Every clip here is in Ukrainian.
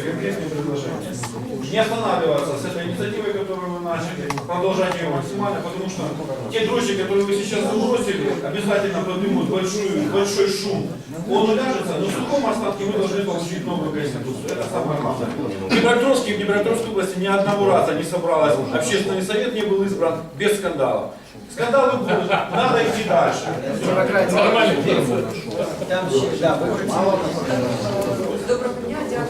Конкретные предложения. Не останавливаться с этой инициативой, которую вы начали, продолжать ее максимально, потому что те дрожжи, которые вы сейчас забросили, обязательно поднимут большой, большой шум. Он уляжется, но в сухом остатке мы должны получить новую конституцию. Это самое главное. В Днепропетровске, в Днепропетровской области ни одного раза не собралось, общественный совет не был избран без скандалов. Скандалы будут, надо идти дальше. Там ще, да, дня,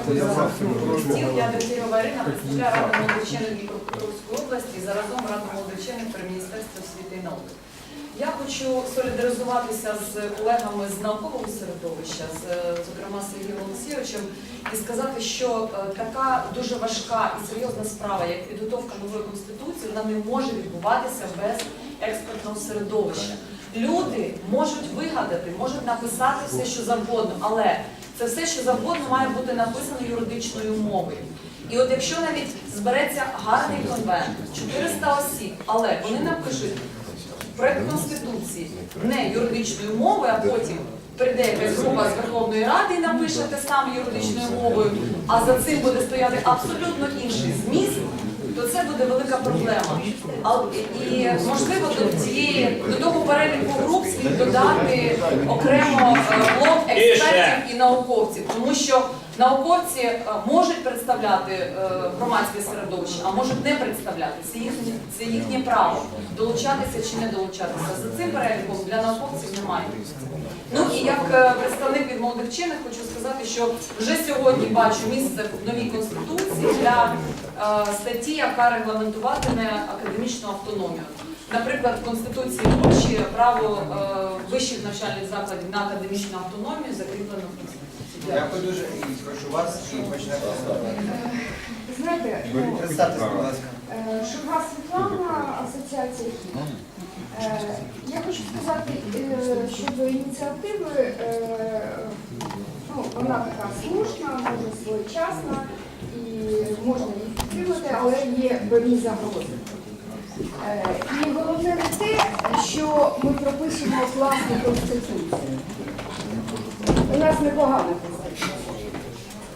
дякую за. Я Дегтярьова Ірина, представляю Раду молодочинних Дніпропетровської області, заразом Раду молодочинних при Міністерстві освіти і науки. Я хочу солідаризуватися з колегами з наукового середовища, з, зокрема Сергієм Олексійовичем, і сказати, що е, така дуже важка і серйозна справа, як підготовка нової конституції, вона не може відбуватися без експертного середовища. Люди можуть вигадати, можуть написати все, що завгодно, але це все, що завгодно, має бути написано юридичною мовою. І от якщо навіть збереться гарний конвент, 400 осіб, але вони напишуть проект конституції не юридичною мовою, а потім прийде якась група з Верховної Ради і напише те саме юридичною мовою, а за цим буде стояти абсолютно інший зміст, то це буде велика проблема. А, і можливо до цієї до того переліку груп слід додати окремо е, блок експертів і науковців, тому що науковці е, можуть представляти е, громадське середовище, а можуть не представляти. Це їхнє це їхнє право долучатися чи не долучатися. За цим переліком для науковців немає. Ну і як представник від молодих вчених хочу сказати, що вже сьогодні бачу місце в новій конституції для е, статті, яка регламентуватиме академічну автономію. Наприклад, в Конституції Польщі право е, вищих навчальних закладів на академічну автономію закріплено в Конституції. Дякую. Дуже і прошу вас і почнемо. Знаєте, Ви ну, представтеся, будь ласка. е, Шурга Світлана, асоціація. Е, Я хочу сказати е, щодо ініціативи, е, ну, вона така слушна, може своєчасна можна її підтримати, але є певні загрози. Е, І головне не те, що ми пропишемо власну конституцію. У нас непогана конституція.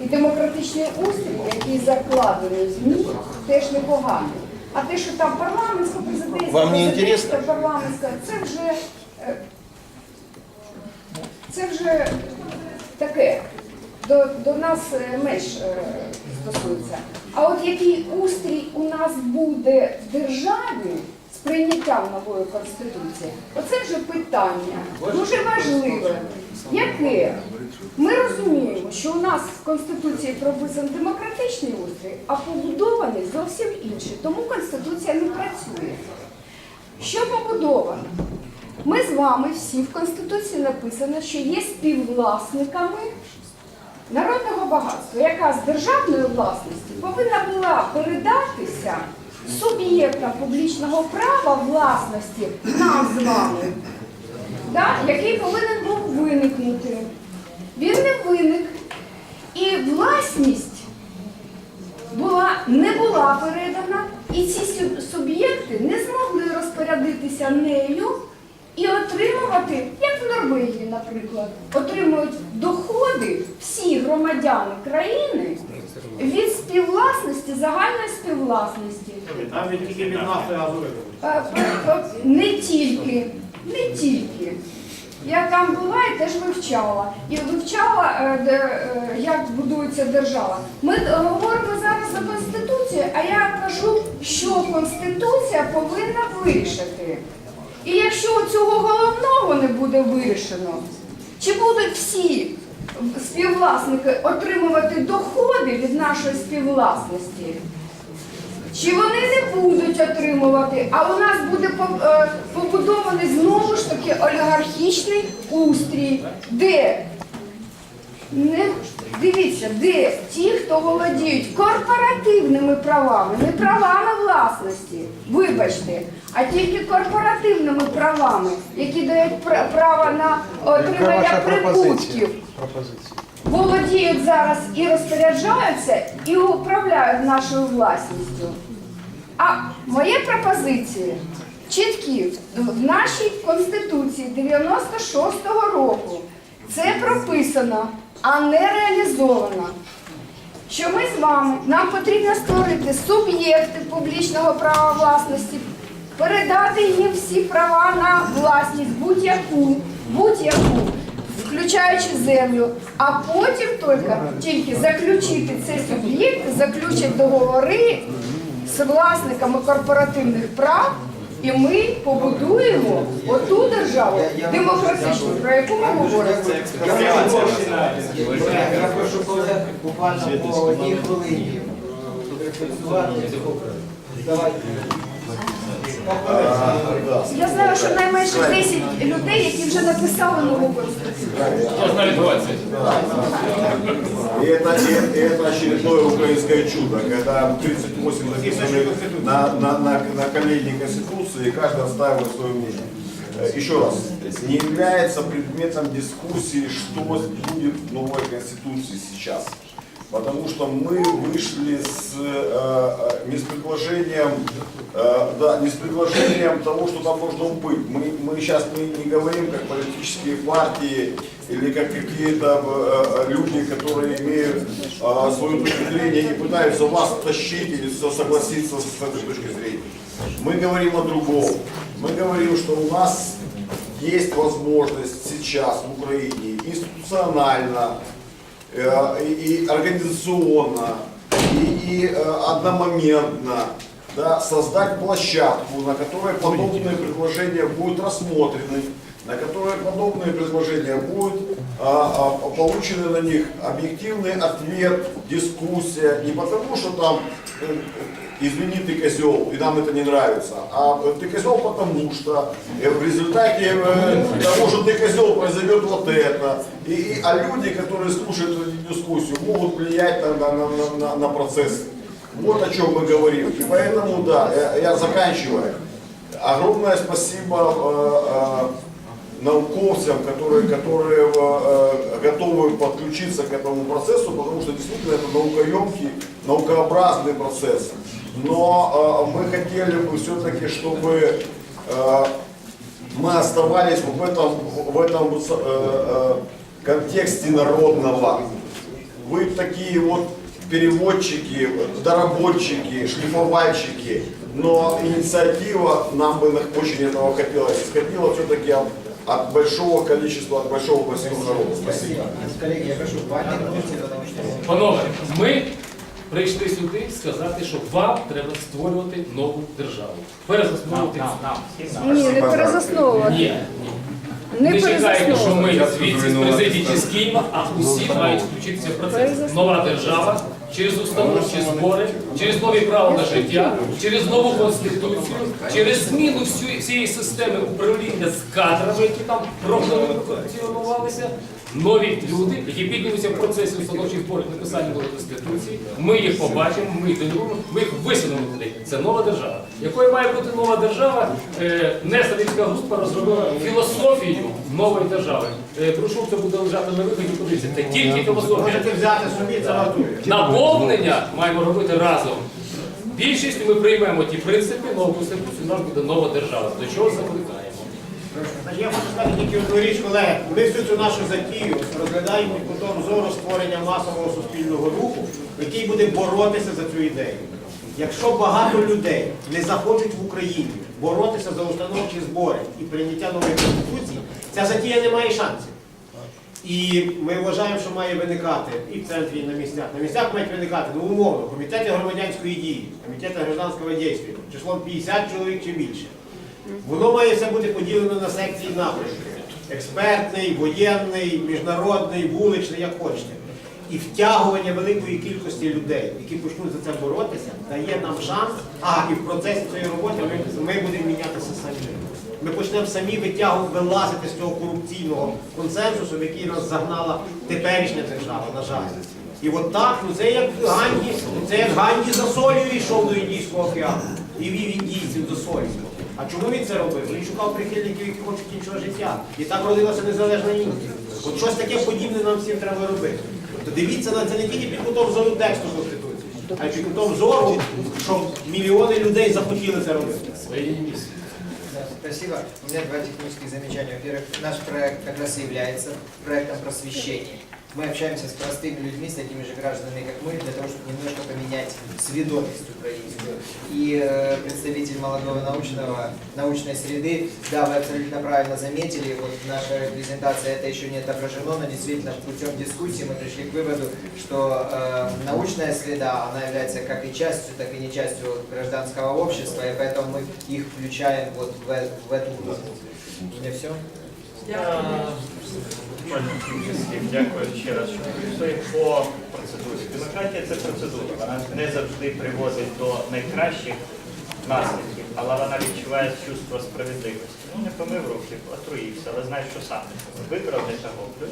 І демократичний устрій, який закладений в ЗМІ, теж непоганий. А те, що там парламентська, президентська, президентська, парламентська, це вже, е, це вже таке. До, до нас е, менш стосується. А от який устрій у нас буде в державі з прийняттям нової конституції, оце вже питання дуже важливе. Яке? Ми розуміємо, що у нас в Конституції прописаний демократичний устрій, а побудований зовсім інший. Тому Конституція не працює. Що побудовано? Ми з вами всі в Конституції написано, що є співвласниками народного багатства, яка з державної власності повинна була передатися суб'єктам публічного права власності нам з вами, да, який повинен був виникнути. Він не виник. І власність була, не була передана, і ці суб'єкти не змогли розпорядитися нею і отримувати, як в Норвегії, наприклад, отримують доходи всі громадяни країни від співвласності, загальної співвласності. Навіть тільки від нафти газу. Е, е, е, Не тільки, не тільки. Я там була і теж вивчала. І вивчала, як будується держава. Ми говоримо зараз за Конституцію, а я кажу, що Конституція повинна вирішити. І якщо цього головного не буде вирішено, чи будуть всі співвласники отримувати доходи від нашої співвласності? Чи вони не будуть отримувати, а у нас буде е, побудований знову ж таки олігархічний устрій, де не дивіться, де ті, хто володіють корпоративними правами, не правами власності, вибачте, а тільки корпоративними правами, які дають пра- право на отримання прибутків володіють зараз і розпоряджаються, і управляють нашою власністю. А мої пропозиції чіткі в нашій Конституції 96-го року. Це прописано, а не реалізовано. що ми з вами нам потрібно створити суб'єкти публічного права власності, передати їм всі права на власність будь-яку, будь-яку, включаючи землю, а потім тільки, тільки заключити цей суб'єкт, заключать договори з власниками корпоративних прав. І ми побудуємо оту державу демократичну, про яку ми говоримо. Я прошу буквально по одній хвилині. Давайте. Я знаю, що найменше 10 людей, які вже написали нову конституцію. Я знаю 20. И это, и это очередное украинское чудо, когда 38 записаны на, на, на, на колени Конституции, и каждый отстаивает свое мнение. Э, Еще раз, не является предметом дискуссии, что будет в новой Конституции сейчас. Потому что мы вышли с, э, э, не с предложением, э, да, не с предложением того, что там должно быть. Мы, мы сейчас не, не говорим как политические партии или как какие-то э, э, люди, которые имеют э, свое точку зрения и пытаются вас тащить или со- согласиться с этой точки зрения. Мы говорим о другом. Мы говорим, что у нас есть возможность сейчас в Украине институционально и, и организационно, и, и, э, одномоментно да, создать площадку, на которой подобные предложения будут рассмотрены, на которой подобные предложения будут а, а, получены на них объективный ответ, дискуссия, не потому что там э, извини, ты козел, и нам это не нравится. А э, ты козел потому что в результате э, того, что ты козел, произойдет вот это. И, а люди, которые слушают эту дискуссию, могут влиять на, на, на- на- процесс. Вот о чем мы говорим. И поэтому, да, я, я заканчиваю. Огромное спасибо э, науковцам, которые, которые э, готовы подключиться к этому процессу, потому что действительно это наукоемкий, наукообразный процесс. Но э, мы хотели бы все-таки, чтобы э, мы оставались в этом, в этом э, э, контексте народного. Вы такие вот переводчики, доработчики, шлифовальщики, но инициатива, нам бы очень этого хотелось, исходила все-таки от, от большого количества, от большого массива народа. Спасибо. Колеги, я прошу, Панове, ми прийшли сюди сказати, що вам треба створювати нову державу. Перезасновувати. Ні, не перезасновувати. Ні, ні. Не Не чекайте, що ми звідси з президії чи з Києва, а усі мають включитися в процес. Нова держава через установчі збори, через нові правила життя, через нову конституцію, через зміну всю- всієї системи управління з кадрами, які там профункціонувалися. Нові люди, які піднімуться в процесі установчих зборів написання нової конституції. Ми їх побачимо, ми їх донюємо, ми їх висунемо туди. Це нова держава. Якою має бути нова держава? Е, Несторівська група розробила філософію нової держави. Е, Брошур це буде лежати на виході, подивіться. Це тільки філософія. Можете взяти собі це готує. Наповнення маємо робити разом. Більшістю ми приймемо ті принципи, нову конституцію, у нас буде нова держава. До чого закликаємо? Значить, Я хочу сказати тільки одну річ, колеги. Ми всю цю нашу затію розглядаємо під кутом зору створення масового суспільного руху, який буде боротися за цю ідею. Якщо багато людей не захочуть в Україні боротися за установчі збори і прийняття нової конституції, ця затія не має шансів. І ми вважаємо, що має виникати і в центрі, і на місцях. На місцях мають виникати, ну умовно, комітети громадянської дії, комітети гражданського дійства, числом 50 чоловік чи більше. Воно має все бути поділено на секції напрямків. Експертний, воєнний, міжнародний, вуличний, як хочете. І втягування великої кількості людей, які почнуть за це боротися, дає нам шанс, а і в процесі цієї роботи ми, ми будемо мінятися самі. Ми почнемо самі витягувати, вилазити з цього корупційного консенсусу, в який нас загнала теперішня держава, на жаль. І от так, ну це як Ганді, це як Ганді за солью йшов до Індійського океану і вів індійців до солі. А чому він це робив? Він шукав прихильників, які хочуть іншого життя. І так родилася незалежна Індія. От щось таке подібне нам всім треба робити. Тобто дивіться на це не тільки під кутом зору тексту Конституції, а й під кутом зору, щоб мільйони людей захотіли це робити. Спасибо. У меня два технических замечания. Во-первых, наш проект как раз и является проектом просвещения. Мы общаемся с простыми людьми, с такими же гражданами, как мы, для того, чтобы немножко поменять сведомость украинскую. И э, представитель молодого научного, научной среды, да, вы абсолютно правильно заметили, вот наша презентация это еще не отображено, но действительно путем дискуссии мы пришли к выводу, что э, научная среда, она является как и частью, так и не частью гражданского общества, и поэтому мы их включаем вот в, э- в эту группу. У меня все? Дякую ще раз, що прийшли по процедурі. Демократія це процедура. Вона не завжди приводить до найкращих наслідків, але вона відчуває чувство справедливості. Ну не помив руки, отруївся, але знає, що сам. Вибрав не того, плюс.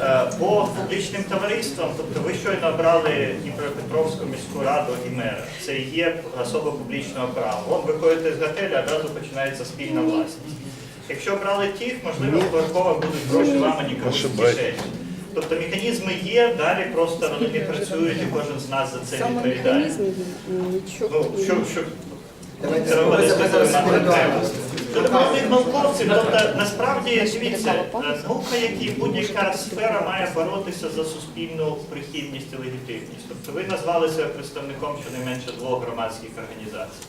Е, По публічним товариствам, тобто ви щойно обрали Дніпропетровську міську раду і мера. Це є особа публічного права. Вон виходите з готелю, одразу починається спільна власність. Якщо брали тих, можливо, випадково будуть гроші ламані комусь в кишені. Тобто механізми є, далі просто вони не працюють, і кожен з нас за це відповідає. Ну, що, що. Щодо головних науковців, тобто насправді дивіться, е, наука, як і будь-яка сфера, має боротися за суспільну прихильність і легітимність. Тобто ви назвали себе представником щонайменше двох громадських організацій.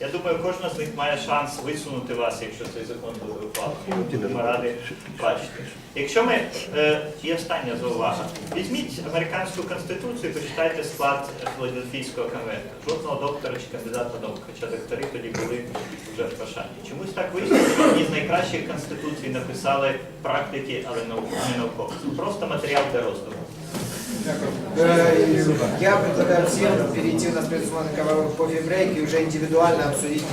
Я думаю, кожна з них має шанс висунути вас, якщо цей закон буде ухвалений. Будемо раді бачити. Якщо ми е, і остання заувага, візьміть американську конституцію, і почитайте склад Філадельфійського конвенту. Жодного доктора чи кандидата наук, хоча доктори тоді були вже в пошані. Чомусь так вийшло, що одні з найкращих конституцій написали практики, але не науковці. Просто матеріал для роздуму. Э, Я предлагаю всем перейти, у нас предусмотрен кофе брейк и уже индивидуально обсудить.